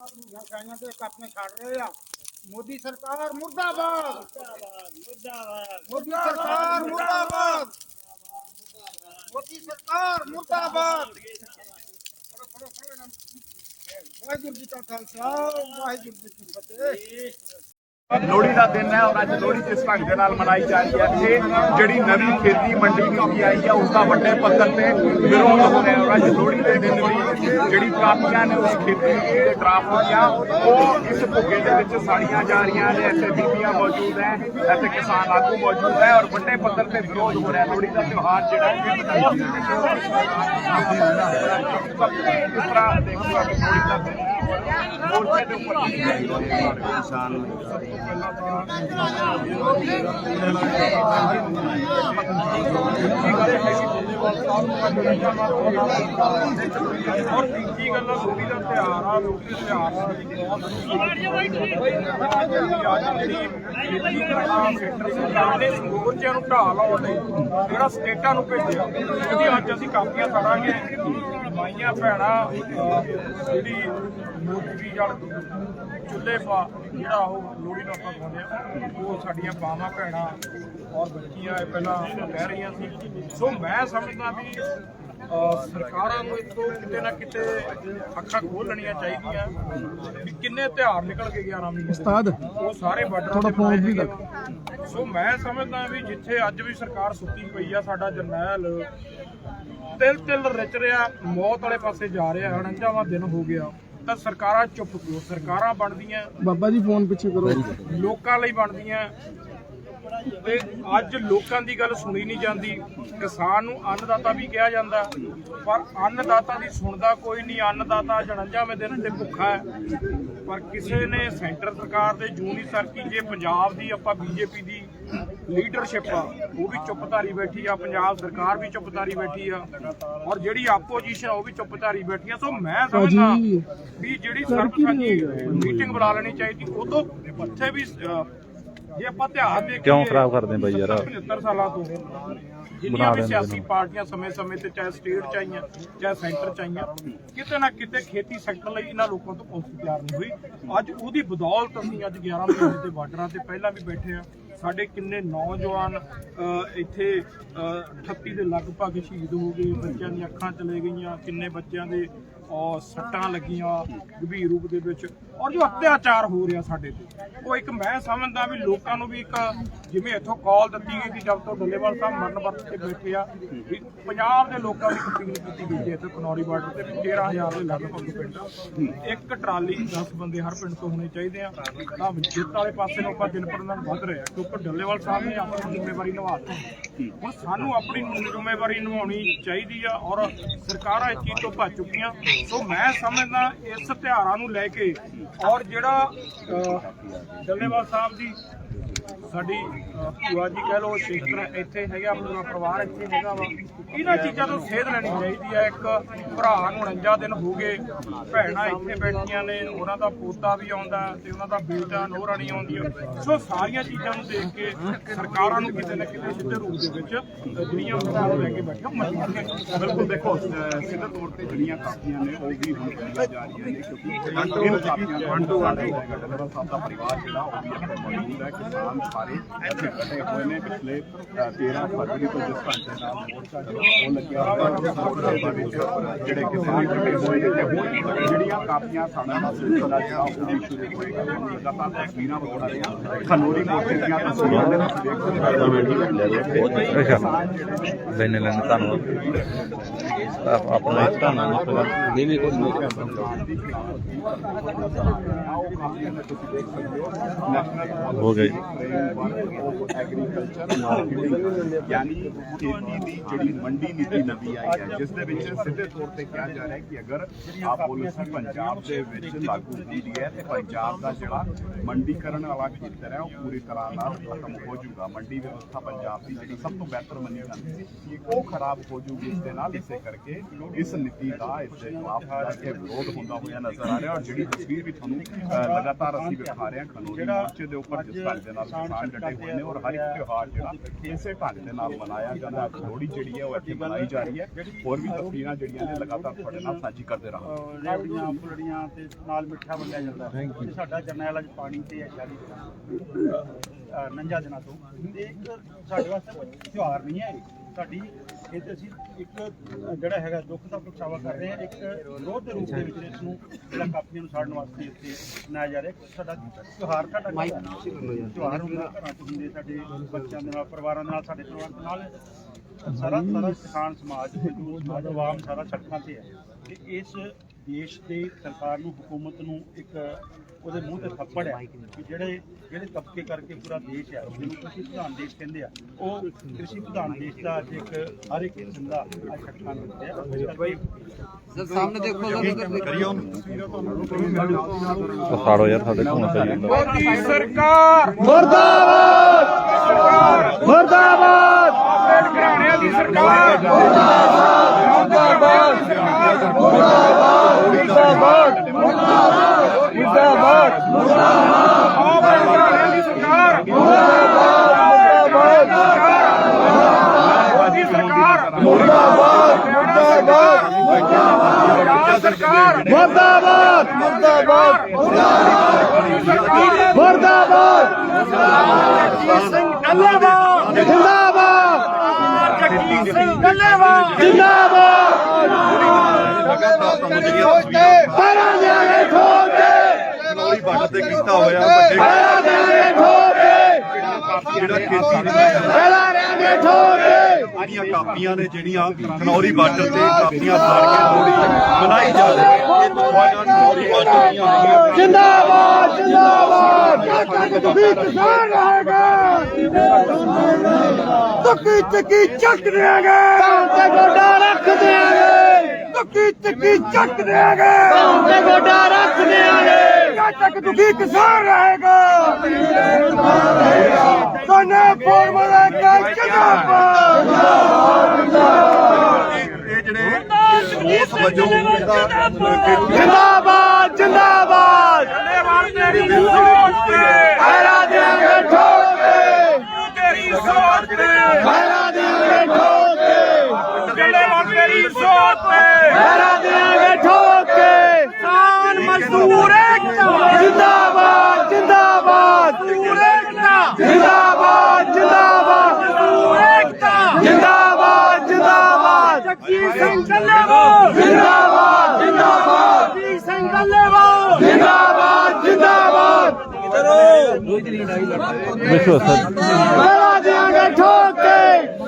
ਗਾਈਆਂ ਤੇ ਇੱਕ ਆਪਣੇ ਛੱਡ ਰਹੇ ਆ। ਮੋਦੀ ਸਰਕਾਰ ਮੁਰਦਾਬਾਦ। ਮੋਦੀ ਸਰਕਾਰ ਮੁਰਦਾਬਾਦ। ਮੋਦੀ ਸਰਕਾਰ ਮੁਰਦਾਬਾਦ। ਵਾਹਿਗੁਰੂ ਜੀ ਕਾ ਖਾਲਸਾ, ਵਾਹਿਗੁਰੂ ਜੀ ਕੀ ਫਤਿਹ। ਲੋਹੜੀ ਦਾ ਦਿਨ ਹੈ ਔਰ ਅੱਜ ਲੋਹੜੀ ਕਿਸ ਢੰਗ ਦੇ ਨਾਲ ਮਨਾਈ ਜਾ ਰਹੀ ਹੈ? ਇੱਥੇ ਜਿਹੜੀ ਨਵੀਂ ਖੇਤੀ ਮੰਡੀ ਨੀਤੀ ਆਈ ਹੈ ਉਸ ਦਾ ਵੱਡੇ ਪੱਧਰ ਤੇ ਵਿਰੋਧ ਹੋ ਰਿਹਾ ਔਰ ਅੱਜ ਲੋਹੜੀ ਦੇ ਦਿਨ ਵੀ ਜਿਹੜੀ ਕਾਪੀਆਂ ਨੇ ਉਸ ਖੇਤੀ ਨੀਤੀ ਦੇ ਡਰਾਫਟ ਹੋਈਆਂ, ਉਹ ਇਸ ਭੁੱਗੇ ਦੇ ਵਿੱਚ ਸਾੜੀਆਂ ਜਾ ਰਹੀਆਂ ਨੇ। ਇੱਥੇ ਬੀਬੀਆਂ ਮੌਜੂਦ ਹੈ, ਇੱਥੇ ਕਿਸਾਨ ਆਗੂ ਮੌਜੂਦ ਹੈ ਔਰ ਵੱਡੇ ਪੱਧਰ ਤੇ ਵਿਰੋਧ ਹੋ ਰਿਹਾ ਲੋਹੜੀ ਦਾ ਤਿਉਹਾਰ ਜਿਹੜਾ ਹੈ ਕਿਸ ਤਰ੍ਹਾਂ ਦੇਖੋ, ਲੋਹੜੀ ਦਾ ਮੋਰਚੇ ਦੇ ਉੱਪਰ ਕਿਸਾਨ ਔਰ ਤੀਜੀ ਗੱਲ ਲੋਹੜੀ ਦਾ ਤਿਉਹਾਰ ਆ? ਲੋਹੜੀ ਦਾ ਤਿਉਹਾਰ ਆ ਸੈਂਟਰ ਸਰਕਾਰ ਨੇ ਮੋਰਚਿਆਂ ਨੂੰ ਢਾਹ ਲਾਉਣ ਲਈ ਜਿਹੜਾ ਸਟੇਟਾਂ ਨੂੰ ਭੇਜਿਆ ਉਹਦੀ ਅੱਜ ਅਸੀਂ ਕਾਪੀਆਂ ਕਰਾਂਗੇ ਮਾਈਆਂ ਭੈਣਾਂ ਜਿਹੜੀ ਮੋਟਰੀ ਜਲ ਚੁੱਲ੍ਹੇ ਪਾ ਜਿਹੜਾ ਉਹ ਲੋਹੜੀ ਦਾ ਆਪਾਂ ਖਾਂਦੇ ਆ ਉਹ ਸਾਡੀਆਂ ਬਾਵਾਂ ਭੈਣਾਂ ਔਰ ਬੱਚੀਆਂ ਇਹ ਪਹਿਲਾਂ ਕਹਿ ਰਹੀਆਂ ਸੀ। ਸੋ ਮੈਂ ਸਮਝਦਾ ਵੀ ਸਰਕਾਰਾਂ ਨੂੰ ਇਤੋਂ ਕਿਤੇ ਨਾ ਕਿਤੇ ਅੱਖਾਂ ਖੋਲਣੀਆਂ ਚਾਹੀਦੀਆਂ ਵੀ ਕਿੰਨੇ ਤਿਉਹਾਰ ਨਿਕਲ ਕੇ 11 ਮਹੀਨੇ ਉਸਤਾਦ ਉਹ ਸਾਰੇ ਬਾਰਡਰਾਂ ਤੇ ਫੋਨ ਵੀ ਸੋ ਮੈਂ ਸਮਝਦਾ ਵੀ ਜਿੱਥੇ ਅੱਜ ਵੀ ਸਰਕਾਰ ਸੁੱਤੀ ਪਈ ਆ ਸਾਡਾ ਜਰਨੈਲ ਤਿਲ ਤਿਲ ਰਚ ਰਿਹਾ ਮੌਤ ਵਾਲੇ ਪਾਸੇ ਜਾ ਰਿਹਾ 49ਵਾਂ ਦਿਨ ਹੋ ਗਿਆ। ਤਾਂ ਸਰਕਾਰਾਂ ਚੁੱਪ ਕਿਉਂ? ਸਰਕਾਰਾਂ ਬਣਦੀਆਂ ਬਾਬਾ ਜੀ ਫੋਨ ਪਿੱਛੇ ਕਰੋ। ਲੋਕਾਂ ਲਈ ਬਣਦੀਆਂ। ਤੇ ਅੱਜ ਲੋਕਾਂ ਦੀ ਗੱਲ ਸੁਣੀ ਨਹੀਂ ਜਾਂਦੀ। ਕਿਸਾਨ ਨੂੰ ਅੰਨਦਾਤਾ ਵੀ ਕਿਹਾ ਜਾਂਦਾ। ਪਰ ਅੰਨਦਾਤਾ ਦੀ ਸੁਣਦਾ ਕੋਈ ਨਹੀਂ। ਅੰਨਦਾਤਾ 49ਵੇਂ ਦਿਨ ਤੇ ਭੁੱਖਾ ਹੈ। ਪਰ ਕਿਸੇ ਨੇ ਸੈਂਟਰ ਸਰਕਾਰ ਦੇ ਜੂਨੀ ਸਰਕੀ ਜੇ ਪੰਜਾਬ ਦੀ ਆਪਾਂ ਬੀਜੇਪੀ ਦੀ ਲੀਡਰਸ਼ਿਪ ਆ ਉਹ ਵੀ ਚੁੱਪਧਾਰੀ ਬੈਠੀ ਆ ਪੰਜਾਬ ਸਰਕਾਰ ਵੀ ਚੁੱਪਧਾਰੀ ਬੈਠੀ ਆ ਔਰ ਜਿਹੜੀ ਆਪੋਜੀਸ਼ਨ ਉਹ ਵੀ ਚੁੱਪਧਾਰੀ ਬੈਠੀ ਆ। ਸੋ ਮੈਂ ਸਮਝਦਾ ਵੀ ਜਿਹੜੀ ਸਰਬਸੰਮਤੀ ਮੀਟਿੰਗ ਬੁਲਾ ਲੈਣੀ ਚਾਹੀਦੀ ਉਦੋਂ ਉੱਥੇ ਵੀ ਜੇ ਆਪਾਂ ਧਿਆਨ ਦੇ ਕਿਉਂ ਖਰਾਬ ਕਰਦੇ ਬਾਈ ਯਾਰ? 75 ਸਾਲਾਂ ਤੋਂ ਜਿੰਨੀਆਂ ਵੀ ਸਿਆਸੀ ਪਾਰਟੀਆਂ ਸਮੇਂ-ਸਮੇਂ ਤੇ ਚਾਹੇ ਸਟੇਟ ਚ ਆਈਆਂ ਚਾਹੇ ਸੈਂਟਰ ਚ ਆਈਆਂ ਕਿਤੇ ਨਾ ਕਿਤੇ ਖੇਤੀ ਸੈਕਟਰ ਲਈ ਇਹਨਾਂ ਲੋਕਾਂ ਤੋਂ ਪੁਲਿਸ ਤਿਆਰ ਨਹੀਂ ਹੋਈ। ਅੱਜ ਉਹਦੀ ਬਦੌਲਤ ਅਸੀਂ ਅੱਜ 11 ਮਹੀਨੇ ਦੇ ਬਾਰਡਰਾਂ ਤੇ ਪਹਿਲਾਂ ਵੀ ਬੈਠੇ ਆ। ਸਾਡੇ ਕਿੰਨੇ ਨੌਜਵਾਨ ਇੱਥੇ ਅਹ, 38 ਦੇ ਲਗਭਗ ਸ਼ਹੀਦ ਹੋ ਗਏ ਬੱਚਿਆਂ ਦੀਆਂ ਅੱਖਾਂ ਚਲੇ ਗਈਆਂ ਕਿੰਨੇ ਬੱਚਿਆਂ ਦੇ ਔਰ ਸੱਟਾਂ ਲੱਗੀਆਂ ਗੰਭੀਰ ਰੂਪ ਦੇ ਵਿੱਚ। ਔਰ ਜੋ ਅਤਿਆਚਾਰ ਹੋ ਰਿਹਾ ਸਾਡੇ ਤੇ, ਉਹ ਇੱਕ ਮੈਂ ਸਮਝਦਾ ਵੀ ਲੋਕਾਂ ਨੂੰ ਵੀ ਇੱਕ ਜਿਵੇਂ ਇੱਥੋਂ ਕਾਲ ਦਿੱਤੀ ਗਈ ਕਿ ਜਦ ਤੋਂ ਡੱਲੇਵਾਲ ਸਾਹਿਬ ਮਰਨ ਵਰਤ ਤੇ ਬੈਠੇ ਆ, ਵੀ ਪੰਜਾਬ ਦੇ ਲੋਕਾਂ ਦੀ ਅਪੀਲ ਕੀਤੀ ਗਈ ਹੈ ਇੱਥੇ ਕਨੌਰੀ ਬਾਰਡਰ ਤੇ, ਵੀ 13000 ਦੇ ਲਗਭਗ ਪਿੰਡ ਇੱਕ ਟਰਾਲੀ 10 ਬੰਦੇ ਹਰ ਪਿੰਡ ਤੋਂ ਹੋਣੇ ਚਾਹੀਦੇ ਆ। ਤਾਂ ਜਿੱਤ ਵਾਲੇ ਪਾਸੇ ਨੂੰ ਆਪਾਂ ਦਿਨ ਪਰ ਦਿਨ ਵੱਧ ਰਹੇ ਆ, ਕਿਉਂਕਿ ਡੱਲੇਵਾਲ ਸਾਹਿਬ ਨੇ ਆਪਣੀ ਜ਼ਿੰਮੇਵਾਰੀ ਨਿਭਾ ਦਿੱਤੀ। ਹੁਣ ਸਾਨੂੰ ਆਪਣੀ ਜ਼ਿੰਮੇਵਾਰੀ ਨਿਭਾਉਣੀ ਚਾਹੀਦੀ ਆ, ਔਰ ਸਰਕਾਰਾਂ ਇਸ ਚੀਜ਼ ਤੋਂ ਭੱਜ ਚੁੱਕੀਆਂ। ਸੋ ਮੈਂ ਸਮਝਦਾ ਇਸ ਤਿਉਹਾਰਾਂ ਨੂੰ ਲੈ ਕੇ ਔਰ ਜਿਹੜਾ ਡੱਲੇਵਾਲ ਸਾਹਿਬ ਦੀ ਸਾਡੀ ਭੂਆ ਜੀ ਕਹਿ ਲੋ ਸਿਸਟਰ ਇੱਥੇ ਹੈਗਾ ਆਪਣਾ ਪਰਿਵਾਰ ਇੱਥੇ ਹੈਗਾ ਵਾ। ਇਹਨਾਂ ਚੀਜ਼ਾਂ ਤੋਂ ਸੇਧ ਲੈਣੀ ਚਾਹੀਦੀ ਹੈ ਇੱਕ ਭਰਾ ਨੂੰ 49 ਦਿਨ ਹੋ ਗਏ ਭੈਣਾਂ ਇੱਥੇ ਬੈਠੀਆਂ ਨੇ ਉਹਨਾਂ ਦਾ ਪੋਤਾ ਵੀ ਆਉਂਦਾ ਤੇ ਉਹਨਾਂ ਦਾ ਬੇਟਾ ਨੋਹਰਾ ਨਹੀਂ ਆਉਂਦੀ ਸੋ ਸਾਰੀਆਂ ਚੀਜ਼ਾਂ ਨੂੰ ਦੇਖ ਕੇ ਸਰਕਾਰਾਂ ਨੂੰ ਕਿਤੇ ਨਾ ਕਿਤੇ ਸਿੱਧੇ ਰੂਪ ਦੇ ਵਿੱਚ ਜਿਹੜੀਆਂ ਨੂੰ ਲੈ ਕੇ ਬੈਠੀਆਂ ਮੰਨਣੀਆਂ ਬਿਲਕੁਲ ਦੇਖੋ ਸਿੱਧੇ ਤੌਰ ਤੇ ਜਿਹੜੀਆਂ ਕਾਪੀਆਂ ਨੇ ਉਹ ਵੀ ਹੁਣ ਜਾ ਰਹੀਆਂ ਨੇ ਕਿਉਂਕਿ ਕਾਪੀਆਂ ਦਾ ਪਰਿਵਾਰ ਜਿਹੜਾ ਉਹ ਵੀ ਮੌਜੂਦ ਹੈ ਕਿਸਾਨ ਸਾਰੇ। ਇੱਥੇ ਇਕੱਠੇ ਹੋਏ ਨੇ ਪਿਛਲੇ ਅਹ, 13 ਫਰਵਰੀ ਤੋਂ ਜਿਸ ਢੰਗ ਦੇ ਨਾਲ ਮੋਰਚਾ ਜਿਹੜਾ ਉਹ ਲੱਗਿਆ ਹੋਇਆ ਹੈ ਵਿੱਚ ਜਿਹੜੇ ਕਿਸਾਨ ਇਕੱਠੇ ਹੋਏ ਨੇ ਤੇ ਹੁਣ ਜਿਹੜੀਆਂ ਕਾਪੀਆਂ ਸਾਡਾ ਦਾ ਸਿਲਸਿਲਾ ਜਿਹੜਾ ਉਹ ਵੀ ਸ਼ੁਰੂ ਹੋਏਗਾ ਹੁਣ ਲਗਾਤਾਰ ਤਸਵੀਰਾਂ ਵਿਖਾ ਰਹੇ ਹਾਂ ਖਨੋਰੀ ਮੋਰਚੇ ਦੀਆਂ ਤਸਵੀਰਾਂ ਦੇ ਵਿੱਚ ਦੇਖ ਸਕਦੇ ਹੋ ਅੱਛਾ ਲੈਣੇ ਲੈਣੇ ਧੰਨਵਾਦ ਆਪ- ਆਪਣਾ ਇੱਕ ਧੰਨਵਾਦ ਨਹੀਂ ਨਹੀਂ ਕੋਈ ਹੋ ਗਿਆ ਜੀ। ਐਗਰੀਕਲਚਰ ਮਾਰਕੀਟਿੰਗ ਯਾਨੀ ਖੇਤੀ ਦੀ ਜਿਹੜੀ ਮੰਡੀ ਨੀਤੀ ਨਵੀਂ ਆਈ ਹੈ, ਜਿਸ ਦੇ ਵਿੱਚ ਸਿੱਧੇ ਤੌਰ ਤੇ ਕਿਹਾ ਜਾ ਰਿਹਾ ਹੈ ਕਿ ਅਗਰ ਆ ਪਾਲਿਸੀ ਪੰਜਾਬ ਦੇ ਵਿੱਚ ਲਾਗੂ ਹੁੰਦੀ ਹੈ, ਤੇ ਪੰਜਾਬ ਦਾ ਜਿਹੜਾ ਮੰਡੀਕਰਨ ਵਾਲਾ ਖੇਤਰ ਹੈ, ਉਹ ਪੂਰੀ ਤਰ੍ਹਾਂ ਨਾਲ ਖਤਮ ਹੋ ਜਾਊਗਾ। ਮੰਡੀ ਵਿਵਸਥਾ ਪੰਜਾਬ ਦੀ ਜਿਹੜੀ ਸਭ ਤੋਂ ਬਿਹਤਰ ਮੰਨੀ ਜਾਂਦੀ ਸੀ ਉਹ ਖਰਾਬ ਹੋ ਜਾਊਗੀ, ਇਸ ਦੇ ਨਾਲ ਇਸੇ ਕਰਕੇ ਇਸ ਨੀਤੀ ਦਾ ਇਸ ਦੇ ਖਿਲਾਫ ਜਿਹੜਾ ਵਿਰੋਧ ਹੁੰਦਾ ਹੋਇਆ ਨਜ਼ਰ ਆ ਰਿਹਾ ਔਰ ਜਿਹੜੀ ਤਸਵੀਰ ਵੀ ਤੁਹਾਨੂੰ ਲਗਾਤਾਰ ਅਸੀਂ ਵਿਖਾ ਰਹੇ ਹਾਂ, ਖਨੋਰੀ ਮੋਰਚੇ ਦੇ ਉੱਪਰ, ਜਿਸ ਢੰਗ ਦੇ ਨਾਲ ਕਿਸਾਨ ਡਟੇ ਹੋਏ ਨੇ ਔਰ ਹਰ ਇੱਕ ਤਿਉਹਾਰ ਜਿਹੜਾ ਇਸੇ ਢੰਗ ਦੇ ਨਾਲ ਮਨਾਇਆ ਜਾਂਦਾ ਲੋਹੜੀ ਜਿਹੜੀ ਹੈ ਉਹ ਇੱਥੇ ਮਨਾਈ ਜਾ ਰਹੀ ਹੈ। ਹੋਰ ਵੀ ਤਸਵੀਰਾਂ ਜਿਹੜੀਆਂ ਨੇ ਲਗਾਤਾਰ ਤੁਹਾਡੇ ਨਾਲ ਸਾਂਝੀ ਕਰਦੇ ਰਹਾਂਗੇ। ਰੇਵੜੀਆਂ ਫੁੱਲੜੀਆਂ ਤੇ ਨਾਲ ਮਿੱਠਾ ਵੰਡਿਆ ਜਾਂਦਾ ਤੇ ਸਾਡਾ ਜਰਨੈਲ ਅੱਜ ਪਾਣੀ ਤੇ ਹੈ ਸ਼ਾਦੀ ਨੰਜਾ ਦਿਨਾਂ ਤੋਂ ਇੱਕ ਸਾਡੇ ਵਾਸਤੇ ਕੋਈ ਤਿਉਹਾਰ ਨਹੀਂ ਹੈ। ਸਾਡੀ ਇਹ ਤੇ ਅਸੀਂ ਇੱਕ ਜਿਹੜਾ ਹੈਗਾ ਦੁੱਖ ਦਾ ਪ੍ਰਗਟਾਵਾ ਕਰ ਰਹੇ ਹਾਂ ਇੱਕ ਰੋਧ ਦੇ ਰੂਪ ਦੇ ਵਿੱਚ ਇਸ ਨੂੰ ਜਿਹੜਾ ਕਾਪੀਆਂ ਨੂੰ ਸਾੜਨ ਵਾਸਤੇ ਇੱਥੇ ਮਨਾਇਆ ਜਾ ਰਿਹਾ। ਸਾਡਾ ਤਿਉਹਾਰ ਸਾਡਾ ਤਿਉਹਾਰ ਹੁੰਦਾ ਘਰਾਂ ਚ ਹੁੰਦੇ ਸਾਡੇ ਬੱਚਿਆਂ ਦੇ ਨਾਲ ਪਰਿਵਾਰਾਂ ਦੇ ਨਾਲ ਸਾਡੇ ਪਰਿਵਾਰ ਦੇ ਨਾਲ। ਸਾਰਾ ਸਾਰਾ ਕਿਸਾਨ ਸਮਾਜ ਮਜ਼ਦੂਰ ਸਮਾਜ ਆਵਾਮ ਸਾਰਾ ਸੜਕਾਂ ਤੇ ਹੈ। ਤੇ ਇਸ ਦੇਸ਼ ਦੇ ਸਰਕਾਰ ਨੂੰ ਹਕੂਮਤ ਨੂੰ ਇੱਕ ਉਹਦੇ ਮੂੰਹ ਤੇ ਥੱਪੜ ਹੈ ਕਿ ਜਿਹੜੇ ਜਿਹੜੇ ਤਬਕੇ ਕਰਕੇ ਪੂਰਾ ਦੇਸ਼ ਹੈ ਜਿਹਨੂੰ ਕ੍ਰਿਸ਼ੀ ਪ੍ਰਧਾਨ ਦੇਸ਼ ਕਹਿੰਦੇ ਆ ਉਹ ਕ੍ਰਿਸ਼ੀ ਪ੍ਰਧਾਨ ਦੇਸ਼ ਦਾ ਅੱਜ ਇੱਕ ਹਰ ਇੱਕ ਕਿਸਮ ਦਾ ਅੱਜ ਸੜਕਾਂ ਤੇ ਉੱਤੇ ਹੈ ਇਸ ਕਰਕੇ ਉਹ ਸਾੜੋ ਯਾਰ ਸਾਡੇ ਕੋਲ ਸਹੀ ਮੋਦੀ ਸਰਕਾਰ! ਮੁਰਦਾਬਾਦ! ਮੁਰਦਾਬਾਦ! ਕਾਂਗਰਸ ਘਰਾਣਿਆਂ ਦੀ ਸਰਕਾਰ! ਮੁਰਦਾਬਾਦ! ਮੁਰਦਾਬਾਦ ਮੁਰਦਾਬਾਦ ਕਾਂਗਰਸ ਘਰਾਣਿਆਂ ਦੀ ਸਰਕਾਰ ਮੋਦੀ ਸਰਕਾਰ ਮੁਰਦਾਬਾਦ ਮੁਰਦਾਬਾਦ ਪੰਜਾਬ ਸਰਕਾਰ ਮੁਰਦਾਬਾਦ ਮੁਰਦਾਬਾਦ ਮੁਰਦਾਬਾਦ ਜਿੰਦਾਬਾਦ ਜਗਜੀਤ ਸਿੰਘ ਡੱਲੇਵਾਲ ਜਿੰਦਾਬਾਦ ਵੱਟ ਤੇ। ਕੀਤਾ ਹੋਇਆ ਵੱਡੇ ਜਿਹੜਾ ਖੇਤੀ ਦੇ ਜਿਹੜੀਆਂ ਕਾਪੀਆਂ ਨੇ ਜਿਹੜੀਆਂ ਖਨੌਰੀ ਬਾਰਡਰ ਤੇ ਕਾਪੀਆਂ ਫਾੜ ਕੇ ਲੋਹੜੀ ਮਨਾਈ ਜਾ ਰਹੀ ਹੈ। ਇਹ ਤੁਹਾਡਾ ਖਨੌਰੀ ਬਾਰਡਰ ਦੀਆਂ ਹੋਈਆਂ ਜਿੰਦਾਬਾਦ ਜਿੰਦਾਬਾਦ। ਵੀ ਕਿਸਾਨ ਰਹੇਗਾ ਤੁਕੀ ਚੱਕੀ ਚੱਕ ਦੇਾਂਗੇ ਕਾਂ ਤੇ ਗੋਡਾ ਰੱਖ ਦੇਾਂਗੇ ਤੁਕੀ ਚੱਕੀ ਚੱਕ ਦੇਾਂਗੇ? ਕਾਂ ਤੇ ਗੋਡਾ ਰੱਖ ਦੇਾਂਗੇ ਜਦ ਤੱਕ ਦੁਖੀ ਕਿਸਾਨ ਰਹੇਗਾ। ਸੋਨੇ ਫੋਰਮੂਲਾ ਕਾ ਜਿੰਦਾਬਾਦ। ਇਹ ਜਿਹੜੇ ਉਸ ਵਜੋਂ ਜਿਹੜਾ ਖੇਤੀ ਜਿੰਦਾਬਾਦ। ਜਿੰਦਾਬਾਦ ਡੱਲੇਵਾਲ ਤੇਰੀ ਸੋਚ ਤੇ ਪੈਰਾਂ ਦੇ ਆਗੇ ਠੋਕ ਕੇ ਤੇਰੀ ਸੋਚ ਤੇ ਪੈਰਾਂ ਦੇ ਆਗੇ ਠੋਕ ਕੇ ਡੱਲੇਵਾਲ ਤੇਰੀ ਸੋਚ ਤੇ ਪੈਰਾਂ ਦੇ ਆਗੇ ਠੋਕ ਕੇ ਕਿਸਾਨ ਮਜ਼ਦੂਰ ਏਕਤਾ। ਜਿੰਦਾਬਾਦ ਜਿੰਦਾਬਾਦ। ਮਜ਼ਦੂਰ ਏਕਤਾ। ਜਿੰਦਾਬਾਦ ਜਿੰਦਾਬਾਦ। ਮਜ਼ਦੂਰ ਏਕਤਾ। ਜਿੰਦਾਬਾਦ ਜਿੰਦਾਬਾਦ। ਜਗਜੀਤ ਸਿੰਘ ਡੱਲੇਵਾਲ ਜਿੰਦਾਬਾਦ ਜਿੰਦਾਬਾਦ। ਜਗਜੀਤ ਸਿੰਘ ਡੱਲੇਵਾਲ ਜਿੰਦਾਬਾਦ ਜਿੰਦਾਬਾਦ। ਵਿਸ਼ਵ ਸਰ ਪੈਰਾਂ ਦੇ ਆਗੇ ਠੋਕ ਕੇ